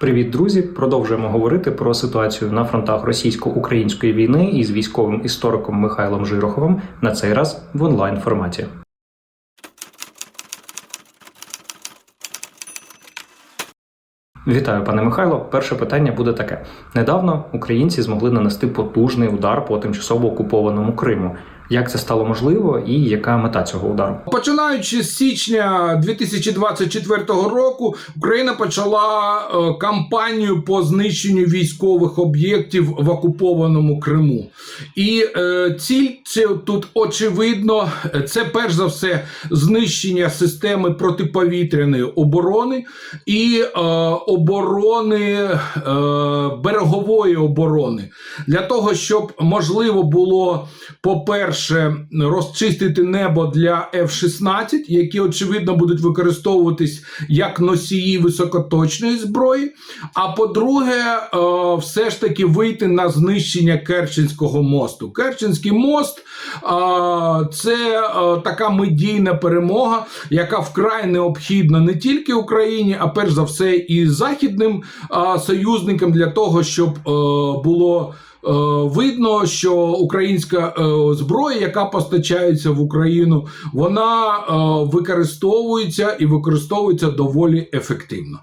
Привіт, друзі! Продовжуємо говорити про ситуацію на фронтах російсько-української війни із військовим істориком Михайлом Жироховим на цей раз в онлайн форматі. Вітаю, пане Михайло. Перше питання буде таке: недавно українці змогли нанести потужний удар по тимчасово окупованому Криму. Як це стало можливо, і яка мета цього удару? Починаючи з січня 2024 року, Україна почала е, кампанію по знищенню військових об'єктів в окупованому Криму. І е, ціль це тут очевидно, це перш за все знищення системи протиповітряної оборони і е, оборони е, берегової оборони для того, щоб можливо було, по-перше, розчистити небо для F-16, які очевидно будуть використовуватись як носії високоточної зброї. А по-друге, е, все ж таки вийти на знищення Керченського мосту. Керченський мост е, це е, така медійна перемога, яка вкрай необхідна не тільки Україні, а перш за все і західним союзникам для того, щоб було. Е, Видно, що українська е, зброя, яка постачається в Україну, вона е, використовується і використовується доволі ефективно.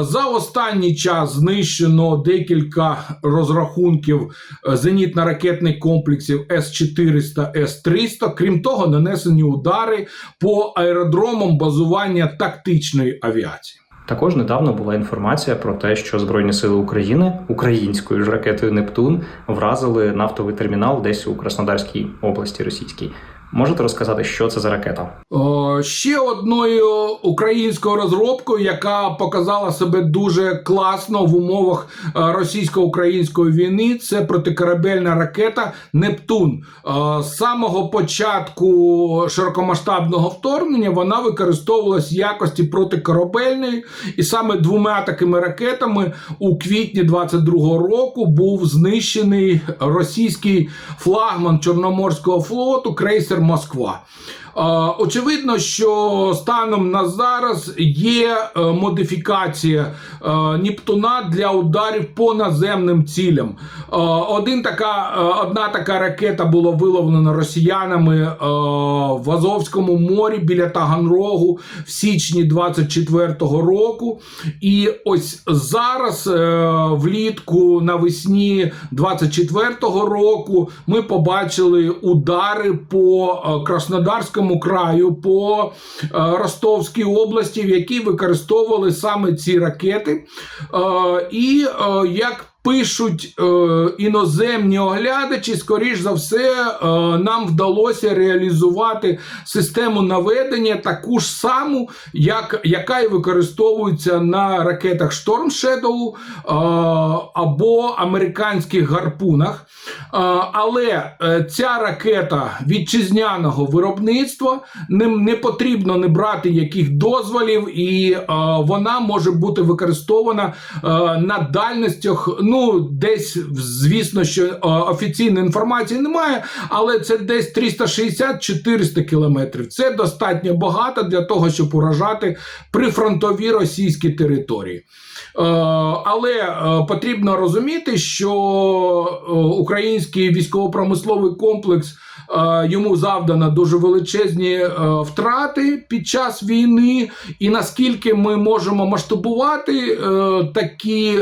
За останній час знищено декілька розрахунків зенітно-ракетних комплексів С-400, С-300. Крім того, нанесені удари по аеродромам базування тактичної авіації. Також недавно була інформація про те, що Збройні сили України українською ж ракетою Нептун вразили нафтовий термінал десь у Краснодарській області російській. Можете розказати, що це за ракета? О, ще одною українською розробкою, яка показала себе дуже класно в умовах е, російсько-української війни, це протикорабельна ракета Нептун. Е, З самого початку широкомасштабного вторгнення вона використовувалась в якості протикорабельної, і саме двома такими ракетами у квітні 22-го року був знищений російський флагман Чорноморського флоту крейсер Москва. Очевидно, що станом на зараз є е, модифікація е, Нептуна для ударів по наземним цілям. Е, Один така, одна така ракета була виловлена росіянами в Азовському морі біля Таганрогу в січні 24-го року. І ось зараз, влітку навесні 24-го року, ми побачили удари по е, Краснодарському краю, по е, Ростовській області, в якій використовували саме ці ракети. Е, І е, як Пишуть е, іноземні оглядачі, скоріш за все, е, нам вдалося реалізувати систему наведення таку ж саму, як, яка і використовується на ракетах Storm Shadow е, або американських гарпунах. Е, але е, ця ракета вітчизняного виробництва не, не потрібно не брати яких дозволів, і е, вона може бути використована е, на дальностях. Ну, десь, звісно, що е, офіційної інформації немає, але це десь 360-400 кілометрів. Це достатньо багато для того, щоб уражати прифронтові російські території. Е, Але е, потрібно розуміти, що український військово-промисловий комплекс йому завдано дуже величезні е, втрати під час війни, і наскільки ми можемо масштабувати е, такі,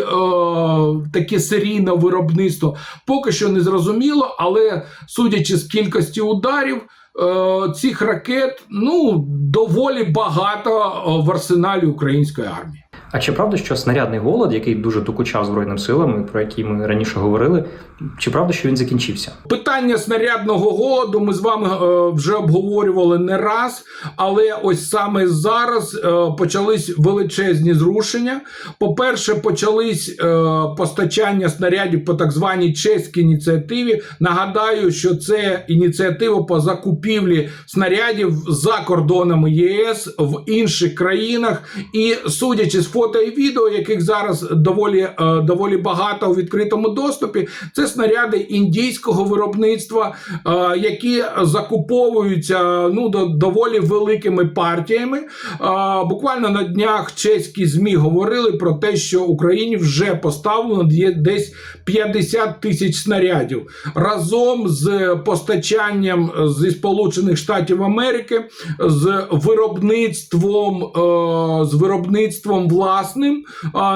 е, серійне виробництво, поки що не зрозуміло, але судячи з кількості ударів. е, Цих ракет ну доволі багато е, в арсеналі української армії. А чи правда, що снарядний голод, який дуже докучав Збройним силам, про який ми раніше говорили, чи правда, що він закінчився? Питання снарядного голоду ми з вами е, вже обговорювали не раз, але ось саме зараз е, почались величезні зрушення. По-перше, почались е, постачання снарядів по так званій чеській ініціативі. Нагадаю, що це ініціатива по закупівлі снарядів за кордонами ЄС в інших країнах, і судячи з фото і відео, яких зараз доволі, е, доволі багато у відкритому доступі. Це снаряди індійського виробництва, е, які закуповуються ну, до- доволі великими партіями. Е, Буквально на днях чеські ЗМІ говорили про те, що Україні вже поставлено десь 50 тисяч снарядів разом з постачанням зі Сполучених Штатів Америки з виробництвом, з виробництвом власним,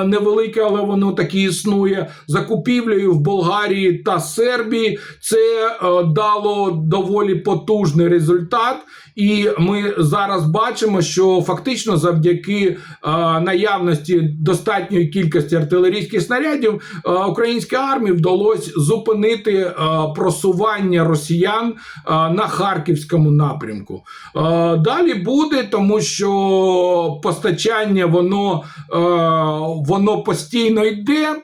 невелике, але воно таки існує. Закупівлею в Болгарії та Сербії це е, дало доволі потужний результат. І ми зараз бачимо, що фактично завдяки е, наявності достатньої кількості артилерійських снарядів е, українській армії вдалося зупинити просування росіян на харківському напрямку. Далі буде, тому що постачання воно, воно постійно йде.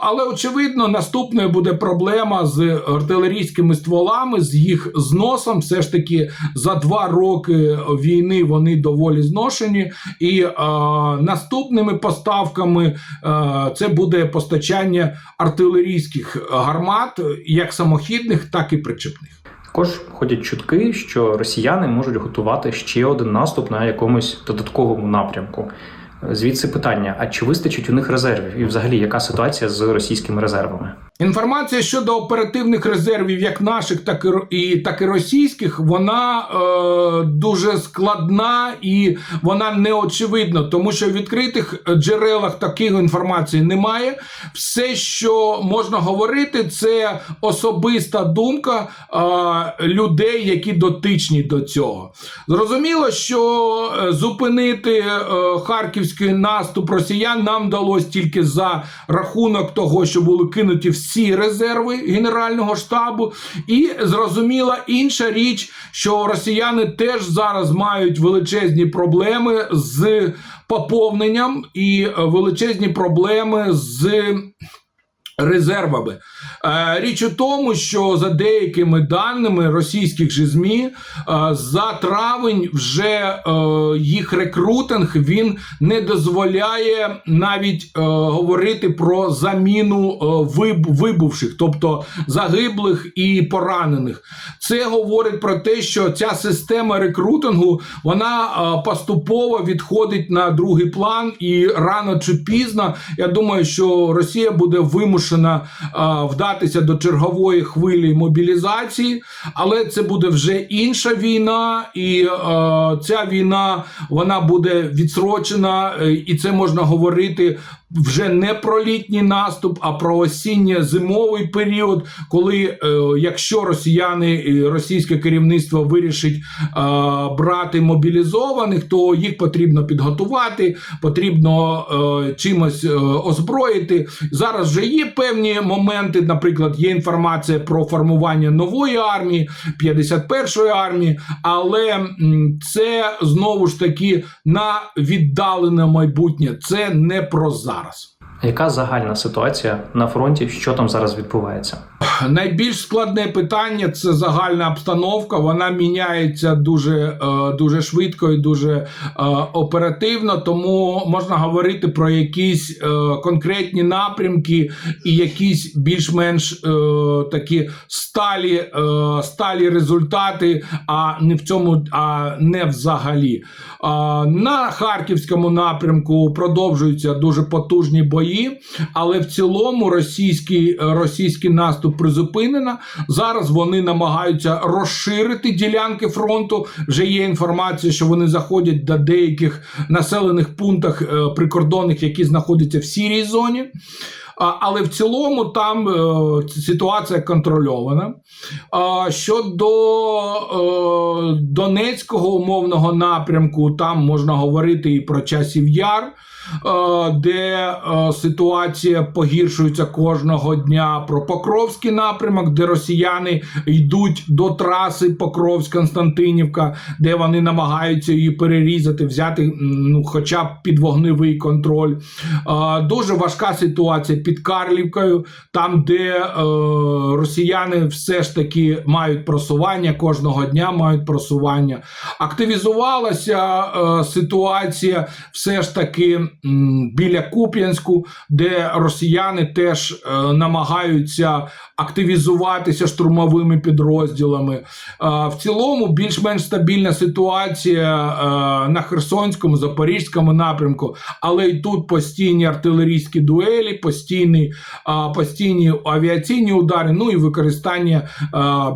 Але очевидно, наступною буде проблема з артилерійськими стволами, з їх зносом. Все ж таки за два роки війни вони доволі зношені, і е, наступними поставками е, це буде постачання артилерійських гармат, як самохідних, так і причепних. Також ходять чутки, що росіяни можуть готувати ще один наступ на якомусь додатковому напрямку. Звідси питання: а чи вистачить у них резервів? І взагалі, яка ситуація з російськими резервами? Інформація щодо оперативних резервів, як наших, так і, так і російських, вона е, дуже складна і вона неочевидна, тому що в відкритих джерелах такої інформації немає. Все, що можна говорити, це особиста думка е, людей, які дотичні до цього. Зрозуміло, що е, зупинити е, харківський наступ росіян нам вдалося тільки за рахунок того, що були кинуті всі резерви Генерального штабу. І зрозуміла інша річ, що росіяни теж зараз мають величезні проблеми з поповненням і е, величезні проблеми з резервами. Е, Річ у тому, що за деякими даними російських же ЗМІ, е, за травень вже е, їх рекрутинг він не дозволяє навіть говорити про заміну вибувших, тобто загиблих і поранених. Це говорить про те, що ця система рекрутингу вона поступово відходить на другий план, і рано чи пізно я думаю, що Росія буде вимушена е, вдатися до чергової хвилі мобілізації, але це буде вже інша війна, і ця війна вона буде відсрочена, е, і це можна говорити вже не про літній наступ, а про осінньо-зимовий період, коли, е, якщо росіяни і російське керівництво вирішить е, брати мобілізованих, то їх потрібно підготувати, потрібно е, чимось озброїти. Зараз вже є певні моменти. Наприклад, є інформація про формування нової армії, 51-ї армії, але це знову ж таки на віддалене майбутнє. Це не про зараз. Яка загальна ситуація на фронті? Що там зараз відбувається? Найбільш складне питання це загальна обстановка. Вона міняється дуже, е, дуже швидко і дуже е, оперативно. Тому можна говорити про якісь е, конкретні напрямки і якісь більш-менш такі сталі, сталі результати, а не в цьому, а не взагалі. На харківському напрямку продовжуються дуже потужні бої, але в цілому російський, російський наступ призупинено. Зараз вони намагаються розширити ділянки фронту. Вже є інформація, що вони заходять до деяких населених пунктах е, прикордонних, які знаходяться в сірій зоні. Але в цілому там е, ситуація контрольована. Щодо е, Донецького умовного напрямку, там можна говорити і про часів яр, е, де ситуація погіршується кожного дня. Про Покровський напрямок, де росіяни йдуть до траси Покровськ-Константинівка, де вони намагаються її перерізати, взяти ну, хоча б під вогневий контроль. Дуже важка ситуація під Карлівкою, там, де е, росіяни все ж таки мають просування кожного дня мають просування. Активізувалася е, ситуація все ж таки м, біля Куп'янську, де росіяни теж е, намагаються активізуватися штурмовими підрозділами. Е, в цілому більш-менш стабільна ситуація е, на Херсонському, Запорізькому напрямку, але і тут постійні артилерійські дуелі, постійні, а, постійні авіаційні удари, ну і використання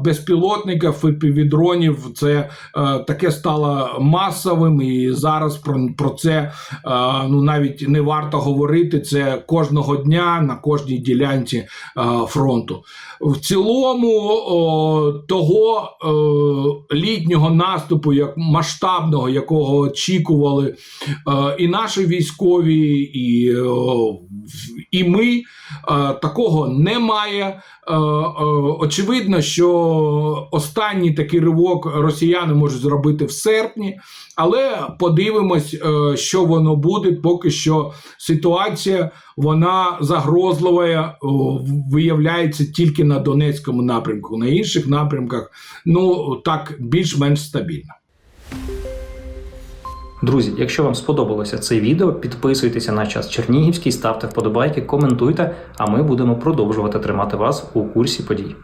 безпілотників і півдронів. Це е, таке стало масовим, і зараз про, про це е, ну навіть не варто говорити. Це кожного дня на кожній ділянці е, фронту. В цілому того е, літнього наступу, як масштабного, якого очікували е, і наші військові, і, е, і ми, е, такого немає. Е, е, очевидно, що останній такий ривок росіяни можуть зробити в серпні, але подивимось, що воно буде. Поки що ситуація вона загрозлива, виявляється тільки на Донецькому напрямку. На інших напрямках, ну так більш-менш стабільно. Друзі, якщо вам сподобалося це відео, підписуйтеся на час Чернігівський, ставте вподобайки, коментуйте, а ми будемо продовжувати тримати вас у курсі подій.